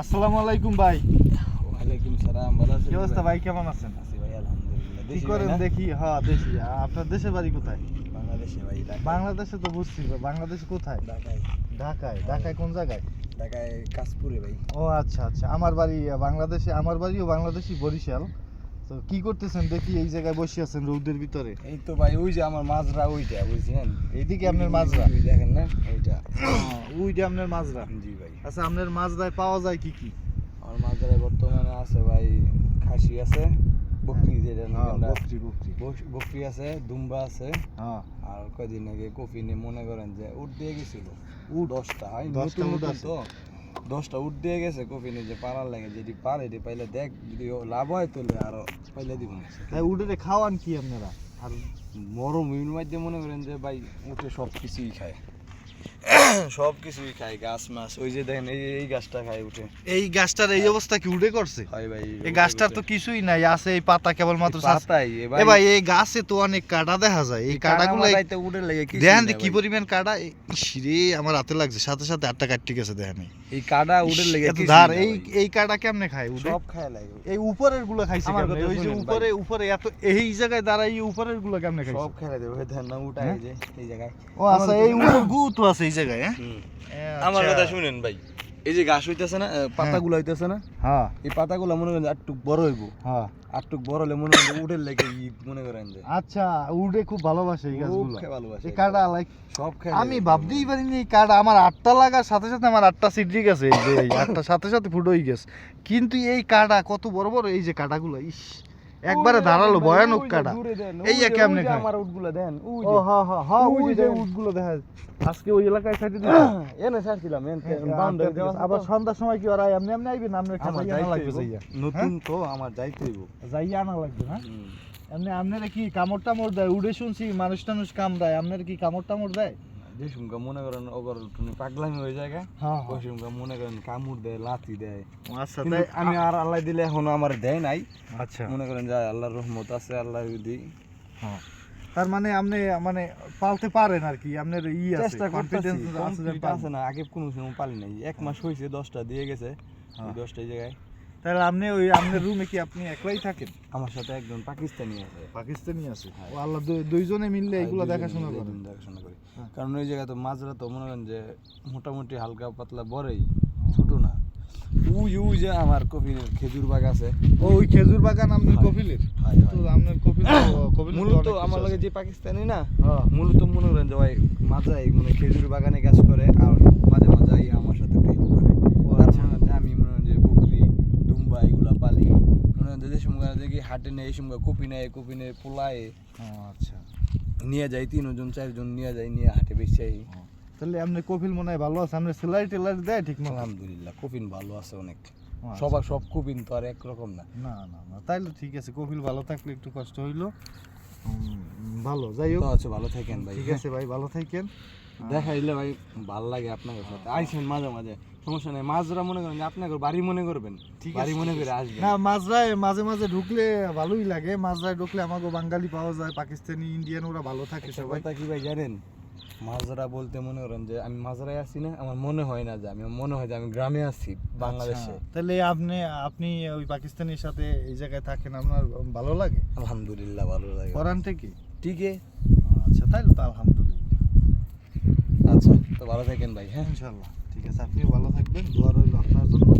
আসসালামু আলাইকুম ভাই। ওয়ালাইকুম সালাম ভালো আছেন কি অবস্থা ভাই কেমন আছেন? আছি ভাই আলহামদুলিল্লাহ। কি করেন দেখি হ্যাঁ দেশি। আপনার দেশের বাড়ি কোথায়? বাংলাদেশে ভাই। বাংলাদেশে তো বুঝছি বাংলাদেশে কোথায়? ঢাকায়। ঢাকায় ঢাকায় কোন জায়গায়? ঢাকায় কাশপুরে ভাই। ও আচ্ছা আচ্ছা। আমার বাড়ি বাংলাদেশে আমার বাড়িও বাংলাদেশি বরিশাল। তো কি করতেছেন? দেখি এই জায়গায় বসে আছেন রৌদের ভিতরে। এই তো ভাই ওই যে আমার মাজরা ওইটা বুঝছেন? এইদিকে আপনার মাজরা। দেখেন না ওইটা। ওই যে আপনার মাজরা। জি ভাই। আচ্ছা আপনার মাজরায় পাওয়া যায় কি কি? আমার মাজরায় বর্তমানে আছে ভাই খাসি আছে বকরি যেটা নাকি হ্যাঁ, বকরি বকরি। বকরি আছে দুম্বা আছে। হ্যাঁ। আর কয়দিন আগে কফি নিয়ে মনে করেন যে উঠ দিয়ে গেছিল। উঠ? দশটা হয় দশটা নতুন। তো। দশটা উঠ দিয়ে গেছে কফি যে পারার লাগে যদি পারে এটি পাইলে দেখ যদি লাভ হয় তাহলে আরও পাইলে দিব না। তাই উঠে খাওয়ান কি আপনারা? আর মরম মাধ্যমে মনে করেন যে ভাই উঠে সব কিছুই খায়। সব কিছুই খায় গাছ মাছ ওই যে দেখেন এই এই গাছটা খায় উঠে। এই গাছটার এই অবস্থা কি উডে করছে? হয় ভাই এই গাছটার তো কিছুই নাই আছে এই পাতা কেবল মাত্র পাতাই এ ভাই। এই গাছে তো অনেক কাটা দেখা যায় এই কাটাগুলো উঠে লাগে কি দেখেন কি পরিমাণ কাটা ইসরে আমার হাতে লাগছে সাথে সাথে আটটা কাটতে গেছে দেখেন এই। কাটা উঠে লাগে এত ধার এই এই কাটা কেমনে খায় উডে সব খায় লাগে এই উপরেরগুলো খাইছে কেমনে? ওই যে উপরে উপরে এত এই জায়গায় দাঁড়াই উপরেরগুলো কেমনে খাইছে? সব খেলা দেবে ধান না উঠায়? যে এই জায়গায়। ও আচ্ছা এই উপরের গু তো আছে এই জায়গায় হ্যাঁ? আমার আচ্ছা। কথা শুনেন ভাই। এই যে গাছ হইতেছে না পাতাগুলো হইতেছে না হ্যাঁ। এই পাতাগুলো মনে করেন আটটুক বড় হইব। হ্যাঁ। আটটুক বড় হলে মনে করেন উঠে লেগে মনে করেন যে। আচ্ছা খুব ভালোবাসে এই গাছগুলো। ভালোবাসে। এই কাটা লাইক সব খেয়ে আমি ভাবতেই পারিনি এই কার্ড আমার আটটা লাগার সাথে সাথে আমার আটটা সিডরি গেছে এই আটটার সাথে সাথে ফুটোই গেছে। কিন্তু এই কাটা কত বড় বড় এই যে কাটাগুলো ইস। একবারে ধারালো ভয়ানক কাটা। এই যে কেমনে খায়? আমার উটগুলো দেন ওই যে। হ্যাঁ হ্যাঁ হ্যাঁ ওই যে উটগুলো দেখা আজকে ওই এলাকায় সাইডে দিলাম এনে ছাড়ছিলাম এন হ্যাঁ, বাউন্ডারি দেওয়া আবার সন্ধ্যার সময় কি ওরা এমনি এমনি আইবে? না আপনার আমার খামাই লাগবে যাইয়া। নতুন তো আমার যাইতে হইব। যাইয়া আনা লাগবে না এমনি আপনারা কি কামড় টামড় দেয়? উড়ে শুনছি মানুষ টানুষ কামড়ায়। আপনারা কি কামড় টামড় দেয়? যে সুমকা মনে করেন ওগর পাগলামি হয়ে যায় হ্যাঁ ওই সুমকা মনে করেন কামড় দেয় লাথি দেয়। আচ্ছা আমি আর আল্লাহ দিলে এখনও আমার দেয় নাই। আচ্ছা। মনে করেন যে আল্লাহর রহমত আছে আল্লাহ যদি হ্যাঁ। তার মানে আপনি মানে পালতে পারেন আর কি আপনার ই আছে চেষ্টা কনফিডেন্স আছে না আগে কোনো সময় পালি নাই। এক মাস হয়েছে দশটা দিয়ে গেছে। হ্যাঁ। ওই দশটা জায়গায়। তাহলে আপনি ওই আপনার রুমে কি আপনি একলাই থাকেন? আমার সাথে একজন পাকিস্তানি আছে। পাকিস্তানি আছে? হ্যাঁ। ও আল্লাহ দুইজনে মিললে এগুলো দেখাশোনা করেন? দেখাশোনা করি। হ্যাঁ। কারণ ওই জায়গায় তো মাঝরা তো মনে করেন যে মোটামুটি হালকা পাতলা বড়ই ছোট না। উই উই যে আমার কফির খেজুর বাগ আছে। ও ওই খেজুর বাগান আপনার হয়। কপিলের তো আপনার কপিল তো- কপিল মূলত আমার লাগে যে পাকিস্তানি না হ্যাঁ। মূলত মনে করেন যে ভাই মাঝাই মানে খেজুর বাগানে কাজ করে আর মাঝে মাঝে আইয়া আমার সাথে প্রেম করে ও তার আচ্ছা। মনে করেন যে আমি মনে করেন যে বকরি দুম্বা এগুলা পালি মনে করেন যে যে সময় দেখি হাটে নেই এই সময় কপি নেয় কপি নেয় পোলায়। ও আচ্ছা। নিয়ে যাই তিনজন চারজন নিয়ে যাই নিয়ে হাটে বেশি তাহলে আপনি কপিল মনে হয় ভালো আছে আপনার স্যালারি টেলারি দেয় ঠিক মতো? আলহামদুলিল্লাহ কপিন ভালো আছে অনেক। আচ্ছা। সবার সব কপিন তো আর একরকম না। না না না তাইলে ঠিক আছে কপিল ভালো থাকলে একটু কষ্ট হইল। ভালো যাই হোক। আছে ভালো থাকেন ভাই। ঠিক আছে ভাই ভালো থাকেন। দেখাইলে ভাই ভালো লাগে আপনার সাথে। আইসেন মাঝে মাঝে সমস্যা নেই। মাছরা মনে করেন যে আপনাকে বাড়ি মনে করবেন ঠিক বাড়ি মনে করে আসবেন। না মাজরায় মাঝে মাঝে ঢুকলে ভালোই লাগে। মাজরায় ঢুকলে আমাকে বাঙালি পাওয়া যায় পাকিস্তানি ইন্ডিয়ান ওরা ভালো থাকে সবাই। কথা কি ভাই জানেন? মাজরা বলতে মনে করেন যে আমি মাজরায় আছি না আমার মনে হয় না যে আমি মনে হয় যে আমি গ্রামে আছি বাংলাদেশে। আচ্ছা, তাহলে আপনি আপনি ওই পাকিস্তানির সাথে এই জায়গায় থাকেন আপনার ভালো লাগে? আলহামদুলিল্লাহ ভালো লাগে। কোরআন থেকে ঠিক আচ্ছা তাই তো আলহামদুলিল্লাহ। তো ভালো থাকেন ভাই হ্যাঁ? ইনশাল্লাহ। ঠিক আছে, আপনিও ভালো থাকবেন। দোয়া রইল আপনার জন্য।